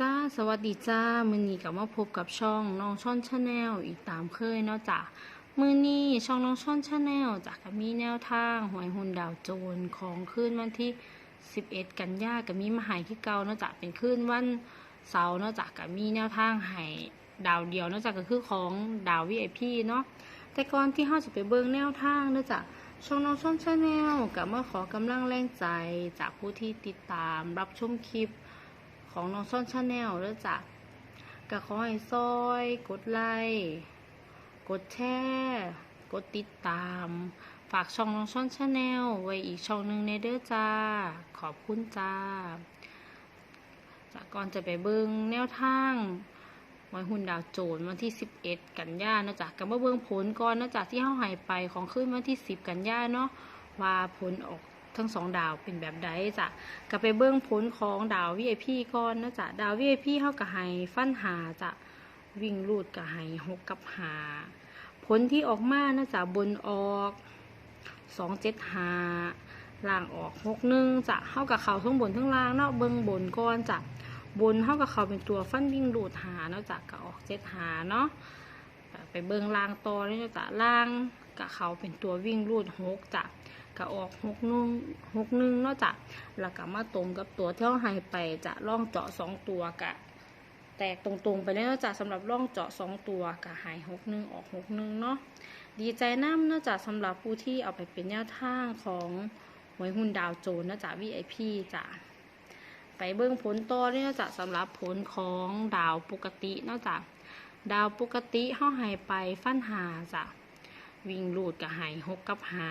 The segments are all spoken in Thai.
จ้าสวัสดีจ้า มือนี้กลับมาพบกับช่องน้องช่อนชาแนลอีกตามเคยเนาะจ้ะมือนี้ช่องน้องช่อนชาแนลจะก็มีแนวทางหวยหุ่นดาวโจรของคืนวันที่ 11 กันยากับมีมาหายที่เก่าเนาะจ้ะเป็นคืนวันเสาร์เนาะจ้ะกับมีแนวทางให้ดาวเดียวเนาะจ้ะก็คือของดาววีไอพีเนาะแต่ก่อนที่เราจะไปเบิ่งแนวทางเนาะจ้ะช่องน้องช่องชาแนลกับมื่อขอกำลังแรงใจจากผู้ที่ติดตามรับชมคลิป ของน้องช่องชาแนลแล้วจ้ะก็ขอให้ซอย กดไลค์กดแชร์กดติดตาม ฝากช่องน้องช่องชาแนลไว้อีกช่องหนึ่งในเด้อจ้า ขอบคุณจ้าจากก่อนจะไปเบิ่งแนวทางหวยหุ่นดาวโจรวันที่ 11 กันยานะจ้ะกับมาเบิ่งผลก่อนนะจ้ะที่เฮาหายไปของขึ้นวันที่ 10 กันยาเนาะว่าผลออก ทั้งสองดาวเป็นแบบใดจ้ะก็ไปเบิ่งผลของดาว VIP ก่อนนะจ้ะดาว VIP เฮาก็ให้ฟันหาจ้ะวิ่งลูดก็ให้6กับหาผลที่ออกมานะจ้ะบนออก275ล่างออก61จ้ะเฮากับเขาทั้งบนทั้งล่างเนาะเบิ่งบนก่อนจ้ะบนเท่ากับเขาเป็นตัวฟันวิ่งดูดหาเนาะจากกะออกเจ็ดหาเนาะไปเบิงล่างต่อเนาะจากล่างกะเขาเป็นตัววิ่งรูดหกจาก กะออกหกนุ่งหกหนึ่งเนาะจากแล้วก็มาตรงกับตัวที่เขาให้ไปจะล่องเจาะสองตัวกะ แตกตรงๆไปเลยเนาะจากสำหรับล่องเจาะสองตัวกะหายหกหนึ่งออกหกหนึ่งเนาะดีใจน้ำเนาะจากสำหรับผู้ที่เอาไปเป็นแนวทางของหวยหุ้นดาวโจนเนาะจาก VIP จ้ะไปเบิ่งผลต่อเนี่ยจะสำหรับผลของดาวปกตินอกจากดาวปกติเฮาหายไปฟันหาจ้ะวิ่งหลูดกับหายหกกับหา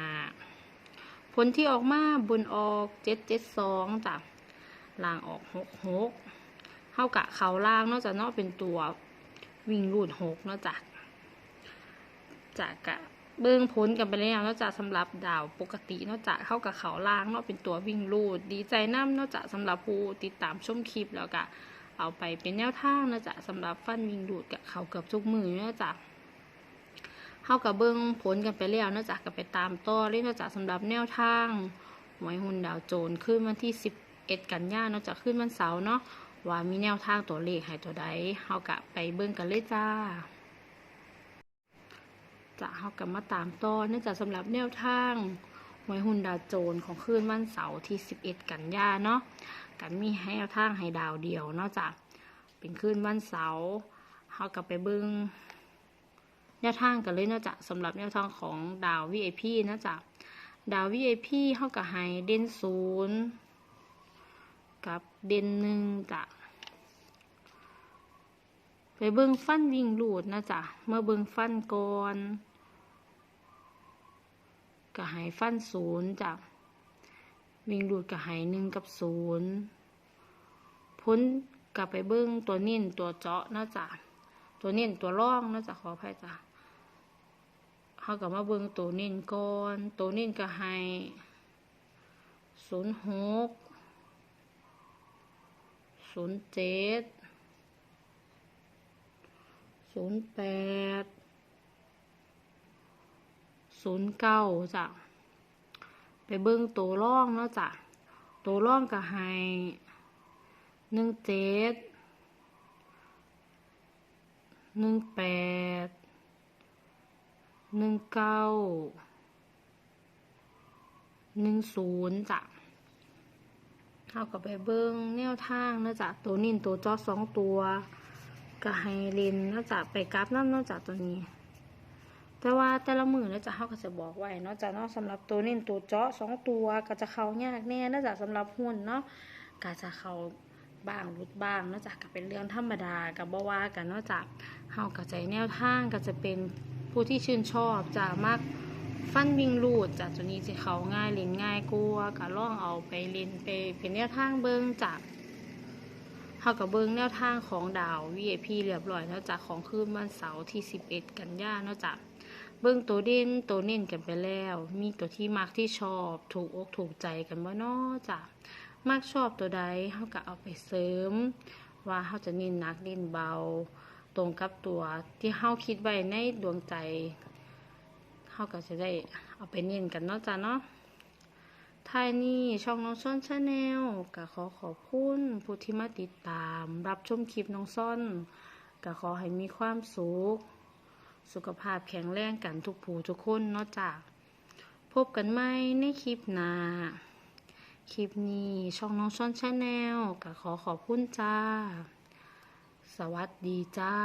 ผลที่ออกมาบนออกเจ็ดเจ็ดสองจ้ะล่างออกหกหกเฮากะเขาล่างนอกจากนอกเป็นตัววิ่งลูดหกนอกจากจากกะเบิ่งผลกันไปแล้วนอกจากสำหรับดาวปกตินอกจากเข้ากับเขาล่างนาะเป็นตัววิ่งลูด ดีใจน้ำนอกจากสำหรับผู้ติดตามชมคลิปแล้วก็เอาไปเป็นแนวทางนอกจากสำหรับฟันวิ่งลูดกับเขาเกือบทุกมือนอกจาก เข้ากับเบิ่งผลกันไปแล้วนอกจากกับไปตามต่อเลยนอกจากสำหรับแนวทางหวยหุ่นดาวโจรขึ้นวันที่ 11 กันยานอกจากขึ้นวันเสาร์เนาะว่ามีแนวทางตัวเลขให้ตัวใดเข้ากับไปเบิ่งกันเลยจ้าจะเฮากับมาตามต่อเนื่องจากสำหรับแนวทางหวยหุ่นดาวโจรของคืนวันเสาร์ที่ 11 กันยาเนาะกันมีให้แนวทางให้ดาวเดียว นอกจากเป็นคืนวันเสาร์เฮากับไปเบิ่ง แนวทางกันเลยเนอกจากสำหรับแนวทางของดาว VIP เนอกจากดาว VIP เฮากับให้เด่นศูนย์กับเด่นหนึ่งจ้ะไปเบิ่งฟันวิ่งหลูดนะจ๊ะเมื่อเบิ่งฟันก่อนก็ใหายฟันศูนย์จ้ะวิ่งหลูดก็ใหายหนึ่งกับศูนย์พ้นกลับไปเบิ่งตัวนิ่นตัวเจาะนะจ๊ะตัวนิ่นตัวร่องนะจ๊ะขออภัยจ้ะ เขากับมาเบิ่งตัวนิ่นก่อนตัวนิ่นก็ใหายศูนย์หกศูนย์เจ็ดศูนย์แปดศูนย์เก้าจ้ะ ไปเบิ้งตัวร่องเนาะจ้ะ ตัวร่องก็ให้หนึ่งเจ็ดหนึ่งแปด หนึ่งเก้าหนึ่งศูนย์จ้ะเขากับไปเบิ้งแนวทางนะจ้ะตัวนิ่นตัวจอสองตัวก็ให้เลนนอกจากไปกราฟน้ำนอกจากตัวนี้ แต่ว่าแต่ละมือแล้วจะเขาก็จะบอกไว้เนอกจากเนาะสำหรับตัวเน้นตัวจาะสองตัวก็จะเข้ายากแน่นอกจากสำหรับหุ้นเนาะก็จะเข้าบ้างรุดบ้างนอกจากก็เป็นเรื่องธรรมดากับบ่ว่ากันนอกจากเฮากับใจแนวทางก็จะเป็น ผู้ที่ชื่นชอบจะมักฟันวิ่งลูดจากตัวนี้จะเขาง่ายเล่นง่ายกลัวก็ล่องเอาไปเล่นไปเป็นแนวทางเบิ่งจากเฮากับเบิ้งแนวทางของดาว VIP เรียบร้อยแล้วจากของคืนวันเสาร์ที่ 11 กันยานาะจากเบิ้งตัวเด่นตัวเน้นกันไปแล้ว มีตัวที่มักที่ชอบ ถูกอกถูกใจกันบ่นาจากมักชอบตัวใดเฮาก็เอาไปเสริม ว่าเฮาจะเน้นนักเน้นเบา ตรงกับตัวที่เฮาคิดไว้ในดวงใจเฮาก็จะได้เอาไปเน้นกันเนาะจ้ะเนาะท้ายนี้ช่องน้องซ่อนชาแนลก็ขอขอบคุณผู้ที่มาติดตาม รับชมคลิปน้องซ่อนก็ขอให้มีความสุข สุขภาพแข็งแรงกันทุกผู้ทุกคนเนาะจ้ะพบกันใหม่ในคลิปหน้าคลิปนี้ช่องน้องซ่อนชาแนลก็ขอขอบคุณจ้า สวัสดีจ้า